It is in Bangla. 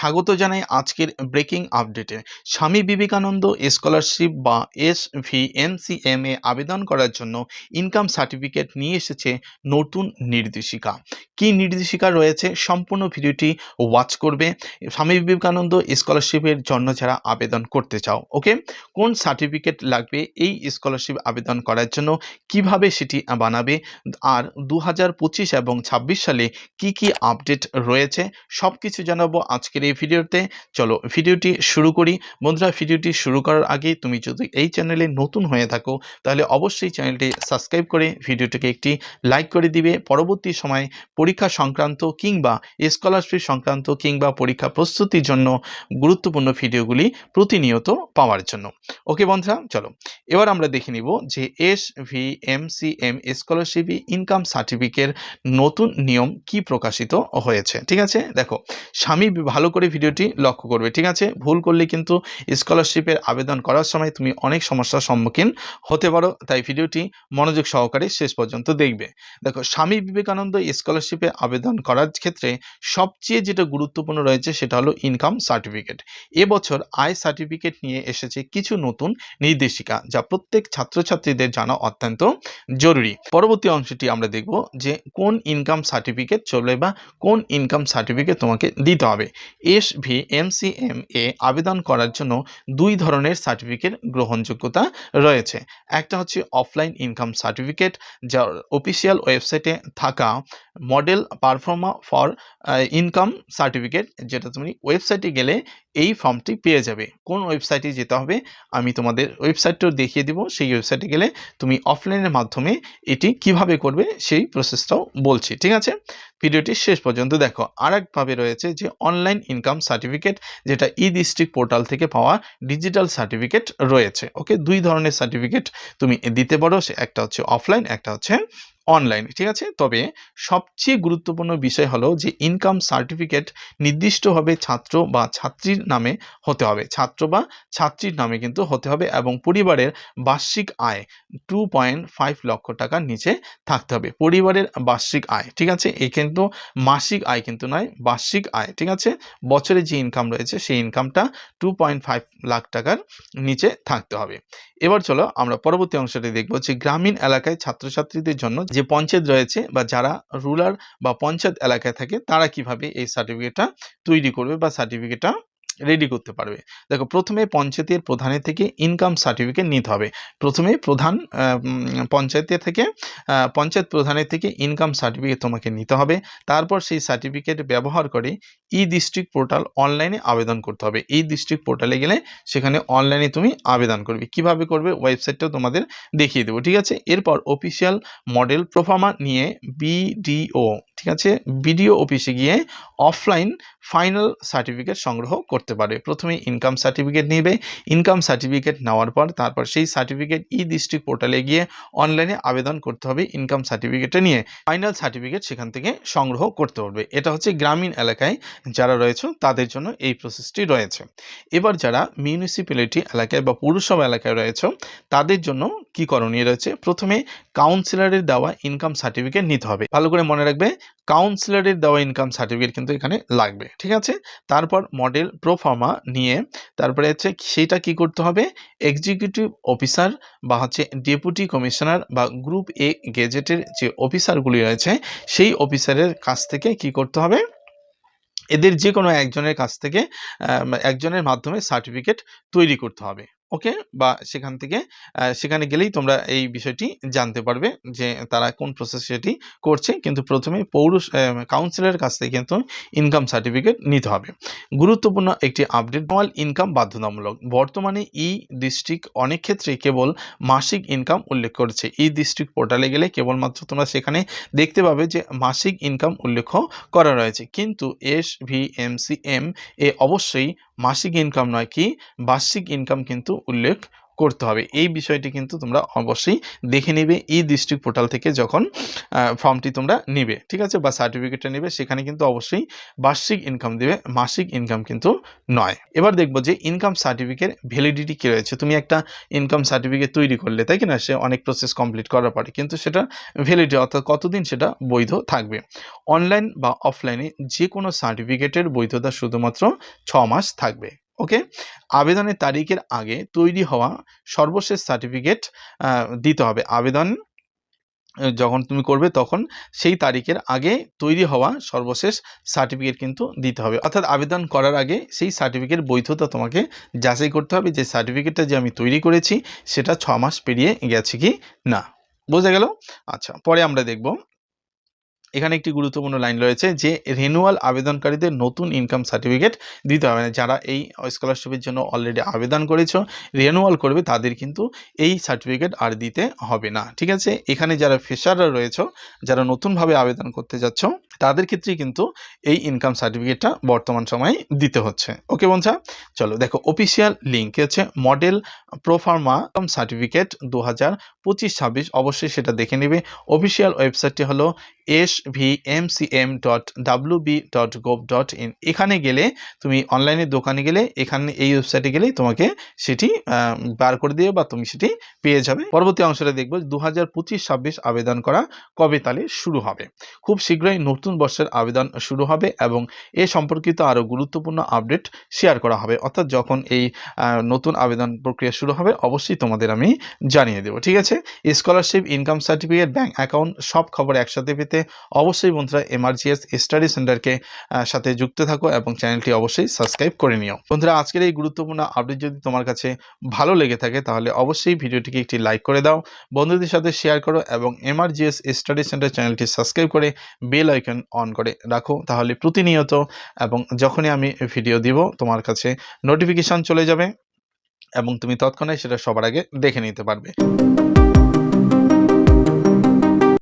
স্বাগত জানাই আজকের ব্রেকিং আপডেটে। স্বামী বিবেকানন্দ স্কলারশিপ বা S V M C M এ আবেদন করার জন্য ইনকাম সার্টিফিকেট নিয়ে এসেছে নতুন নির্দেশিকা। কি নির্দেশিকা রয়েছে সম্পূর্ণ ভিডিওটি ওয়াচ করবে। স্বামী বিবেকানন্দ স্কলারশিপের জন্য যারা আবেদন করতে চাও, ওকে? কোন সার্টিফিকেট লাগবে এই স্কলারশিপ আবেদন করার জন্য? কীভাবে সেটি বানাবে? আর দু হাজার পঁচিশ এবং ছাব্বিশ সালে কি কি আপডেট রয়েছে? সব কিছু জানাব আজকের এই ভিডিওতে চলো ভিডিওটি শুরু করি। বন্ধুরা, ভিডিওটি শুরু করার আগে তুমি যদি এই চ্যানেলে নতুন হয়ে থাকো, তাহলে অবশ্যই চ্যানেলটি সাবস্ক্রাইব করে ভিডিওটিকে একটি লাইক করে দিবে। পরবর্তী সময় পরীক্ষা সংক্রান্ত কিংবা স্কলারশিপ সংক্রান্ত কিংবা পরীক্ষা প্রস্তুতির জন্য গুরুত্বপূর্ণ ভিডিওগুলি প্রতিনিয়ত পাওয়ার জন্য। ওকে বন্ধুরা, চলো। এবার আমরা দেখে নিব যে S V M C M scholarship income certificate নতুন নিয়ম কি প্রকাশিত হয়েছে। ঠিক আছে? দেখো, স্বামী ভালো করে ভিডিওটি লক্ষ্য করবে, ঠিক আছে? ভুল করলে কিন্তু স্কলারশিপের আবেদন করার সময় তুমি অনেক সমস্যার সম্মুখীন হতে পারো, তাই ভিডিওটি মনোযোগ সহকারে শেষ পর্যন্ত দেখবে। দেখো, স্বামী বিবেকানন্দ স্কলারশিপে আবেদন করার ক্ষেত্রে সবচেয়ে যেটা গুরুত্বপূর্ণ রয়েছে সেটা হলো ইনকাম সার্টিফিকেট এবছর আয় সার্টিফিকেট নিয়ে এসেছে কিছু নতুন নির্দেশিকা, যা প্রত্যেক ছাত্রছাত্রীদের জানা অত্যন্ত জরুরি। পরবর্তী অংশটি আমরা দেখব যে কোন ইনকাম সার্টিফিকেট চলবে বা কোন ইনকাম সার্টিফিকেট তোমাকে দিতে হবে। S V M C M এ আবেদন করার জন্য দুই ধরনের সার্টিফিকেট গ্রহণযোগ্যতা রয়েছে। একটা হচ্ছে অফলাইন ইনকাম সার্টিফিকেট যা অফিসিয়াল ওয়েবসাইটে থাকা model proforma for income certificate, যেটা তুমি ওয়েবসাইটে গেলে এই ফর্মটি পেয়ে যাবে। কোন ওয়েবসাইটে যেতে হবে আমি তোমাদের ওয়েবসাইটটাও দেখিয়ে দিব। সেই ওয়েবসাইটে গেলে তুমি অফলাইনের মাধ্যমে এটি কীভাবে করবে সেই প্রসেসটাও বলছি। ঠিক আছে? ভিডিওটি শেষ পর্যন্ত দেখো। আর একভাবে রয়েছে যে অনলাইন ইনকাম সার্টিফিকেট যেটা ই ডিস্ট্রিক্ট পোর্টাল থেকে পাওয়া ডিজিটাল সার্টিফিকেট রয়েছে। ওকে দুই ধরনের সার্টিফিকেট তুমি দিতে পারো। একটা হচ্ছে অফলাইন একটা হচ্ছে অনলাইন ঠিক আছে? তবে সবচেয়ে গুরুত্বপূর্ণ বিষয় হলো যে ইনকাম সার্টিফিকেট নির্দিষ্টভাবে ছাত্র বা ছাত্রীর নামে হতে হবে। ছাত্র বা ছাত্রীর নামে কিন্তু হতে হবে এবং পরিবারের বার্ষিক আয় টু পয়েন্ট ফাইভ লক্ষ টাকার নিচে থাকতে হবে। পরিবারের বার্ষিক আয়, ঠিক আছে? এ কিন্তু মাসিক আয় কিন্তু নয়, বার্ষিক আয়, ঠিক আছে? বছরে যে ইনকাম রয়েছে সেই ইনকামটা টু পয়েন্ট ফাইভ লাখ টাকার নিচে থাকতে হবে। এবার চলো আমরা পরবর্তী অংশটি দেখব যে গ্রামীণ এলাকায় ছাত্রছাত্রীদের জন্য যে পঞ্চায়েত রয়েছে বা যারা রুরাল বা পঞ্চায়েত এলাকায় থাকে, তারা কীভাবে এই সার্টিফিকেটটা তৈরি করবে বা সার্টিফিকেটটা রেডি করতে পারবে। দেখো, প্রথমে পঞ্চায়েতের প্রধানের থেকে ইনকাম সার্টিফিকেট নিতে হবে। প্রথমে প্রধান পঞ্চায়েতের থেকে পঞ্চায়েত প্রধানের থেকে ইনকাম সার্টিফিকেট তোমাকে নিতে হবে। তারপর সেই সার্টিফিকেট ব্যবহার করে ই ডিস্ট্রিক্ট পোর্টাল অনলাইনে আবেদন করতে হবে। এই ডিস্ট্রিক্ট পোর্টালে গেলে সেখানে অনলাইনে তুমি আবেদন করবে। কীভাবে করবে? ওয়েবসাইটটাও তোমাদের দেখিয়ে দেবো, ঠিক আছে? এরপর অফিসিয়াল মডেল প্রোফার্মা নিয়ে বিডিও ঠিক আছে? বিডিও অফিসে গিয়ে অফলাইন ফাইনাল সার্টিফিকেট সংগ্রহ করতে পারে। প্রথমে ইনকাম সার্টিফিকেট নেবে। ইনকাম সার্টিফিকেট নেওয়ার পর তারপর সেই সার্টিফিকেট ই ডিস্ট্রিক্ট পোর্টালে গিয়ে অনলাইনে আবেদন করতে হবে ইনকাম সার্টিফিকেটটা নিয়ে। ফাইনাল সার্টিফিকেট সেখান থেকে সংগ্রহ করতে পারবে। এটা হচ্ছে গ্রামীণ এলাকায় যারা রয়েছে তাদের জন্য এই প্রসেসটি রয়েছে। এবার যারা মিউনিসিপ্যালিটি এলাকায় বা পৌরসভা এলাকায় রয়েছে তাদের জন্য কি করণীয় রয়েছে? প্রথমে কাউন্সিলরের দেওয়া ইনকাম সার্টিফিকেট নিতে হবে। ভালো করে মনে রাখবে কাউন্সিলরের দেওয়া ইনকাম সার্টিফিকেট কিন্তু এখানে লাগবে, ঠিক আছে? তারপর মডেল প্রোফার্মা নিয়ে, তারপরে হচ্ছে সেইটা কি করতে হবে? এক্সিকিউটিভ অফিসার বা হচ্ছে ডেপুটি কমিশনার বা গ্রুপ এ গেজেটের যে অফিসারগুলি রয়েছে, সেই অফিসারের কাছ থেকে কি করতে হবে? এদের যে কোনো একজনের কাছ থেকে একজনের মাধ্যমে সার্টিফিকেট তৈরি করতে হবে। ওকে? বা সেখান থেকে সেখানে গেলেই তোমরা এই বিষয়টি জানতে পারবে যে তারা কোন প্রসেস সেটি করছে। কিন্তু প্রথমে পৌর কাউন্সিলের কাছ থেকে কিন্তু ইনকাম সার্টিফিকেট নিতে হবে। গুরুত্বপূর্ণ একটি আপডেট নর্মাল ইনকাম বাধ্যতামূলক। বর্তমানে ই ডিস্ট্রিক্ট অনেক ক্ষেত্রে কেবল মাসিক ইনকাম উল্লেখ করেছে। ই ডিস্ট্রিক্ট পোর্টালে গেলে কেবলমাত্র তোমরা সেখানে দেখতে পাবে যে মাসিক ইনকাম উল্লেখ করা রয়েছে। কিন্তু S V M C M এ অবশ্যই মাসিক ইনকাম নয়, কি? বার্ষিক ইনকাম কিন্তু উল্লেখ করতে হবে। এই বিষয়টি কিন্তু তোমরা অবশ্যই দেখে নেবে ই ডিস্ট্রিক্ট পোর্টাল থেকে যখন ফর্মটি তোমরা নিবে, ঠিক আছে? বা সার্টিফিকেটটা নেবে, সেখানে কিন্তু অবশ্যই বার্ষিক ইনকাম দেবে, মাসিক ইনকাম কিন্তু নয়। এবার দেখব যে ইনকাম সার্টিফিকেট ভ্যালিডিটি কী রয়েছে। তুমি একটা ইনকাম সার্টিফিকেট তৈরি করলে, তাই কি না সে অনেক প্রসেস কমপ্লিট করার পরে, কিন্তু সেটা ভ্যালিডিটি অর্থাৎ কতদিন সেটা বৈধ থাকবে। অনলাইন বা অফলাইনে যে কোনো সার্টিফিকেটের বৈধতা শুধুমাত্র ছ মাস থাকবে। ওকে? আবেদনের তারিখের আগে তৈরি হওয়া সর্বশেষ সার্টিফিকেট দিতে হবে। আবেদন যখন তুমি করবে তখন সেই তারিখের আগে তৈরি হওয়া সর্বশেষ সার্টিফিকেট কিন্তু দিতে হবে। অর্থাৎ আবেদন করার আগে সেই সার্টিফিকেট বৈধতা তোমাকে যাচাই করতে হবে যে সার্টিফিকেটটা যে আমি তৈরি করেছি সেটা ছ মাস পেরিয়ে গেছে কি না। বোঝা গেল? আচ্ছা পরে আমরা দেখব। এখানে একটি গুরুত্বপূর্ণ লাইন রয়েছে যে রেনুয়াল আবেদনকারীদের নতুন ইনকাম সার্টিফিকেট দিতে হবে। না যারা এই স্কলারশিপের জন্য অলরেডি আবেদন করেছ রেনুয়াল করবে তাদের কিন্তু এই সার্টিফিকেট আর দিতে হবে না। ঠিক আছে? এখানে যারা ফ্রেশাররা রয়েছে, যারা নতুনভাবে আবেদন করতে যাচ্ছ, তাদের ক্ষেত্রেই কিন্তু এই ইনকাম সার্টিফিকেটটা বর্তমান সময়ে দিতে হচ্ছে। ওকে বন্ধুরা? চলো, দেখো অফিসিয়াল লিঙ্ক হচ্ছে মডেল প্রোফার্মা ইনকাম সার্টিফিকেট দু হাজার পঁচিশ ছাব্বিশ। অবশ্যই সেটা দেখে নেবে। অফিসিয়াল ওয়েবসাইটটি হলো S V M C M dot B dot dot in এখানে গেলে, তুমি অনলাইনে দোকানে গেলে, এখানে এই ওয়েবসাইটে গেলেই তোমাকে সেটি বার করে দিয়ে বা তুমি সেটি পেয়ে যাবে। পরবর্তী অংশটা দেখব দু হাজার পঁচিশ ছাব্বিশ আবেদন করা কবে তাহলে শুরু হবে? খুব শীঘ্রই নতুন বর্ষের আবেদন শুরু হবে এবং এ সম্পর্কিত আরও গুরুত্বপূর্ণ আপডেট শেয়ার করা হবে। অর্থাৎ যখন এই নতুন আবেদন প্রক্রিয়া শুরু হবে, অবশ্যই তোমাদের আমি জানিয়ে দেবো, ঠিক আছে? Scholarship income certificate bank account সব খবর একসাথে পেতে অবশ্যই বন্ধুরা এমআরজিএস স্টাডি সেন্টারকে সাথে যুক্ত থাকো এবং চ্যানেলটি অবশ্যই সাবস্ক্রাইব করে নিও। বন্ধুরা, আজকের এই গুরুত্বপূর্ণ আপডেট যদি তোমার কাছে ভালো লেগে থাকে, তাহলে অবশ্যই ভিডিওটিকে একটি লাইক করে দাও, বন্ধুদের সাথে শেয়ার করো এবং এমআরজিএস স্টাডি সেন্টার চ্যানেলটি সাবস্ক্রাইব করে বেল আইকন অন করে রাখো, তাহলে প্রতিনিয়ত এবং যখনই আমি ভিডিও দিব, তোমার কাছে নোটিফিকেশন চলে যাবে এবং তুমি তৎক্ষণাৎ সেটা সবার আগে দেখে নিতে পারবে।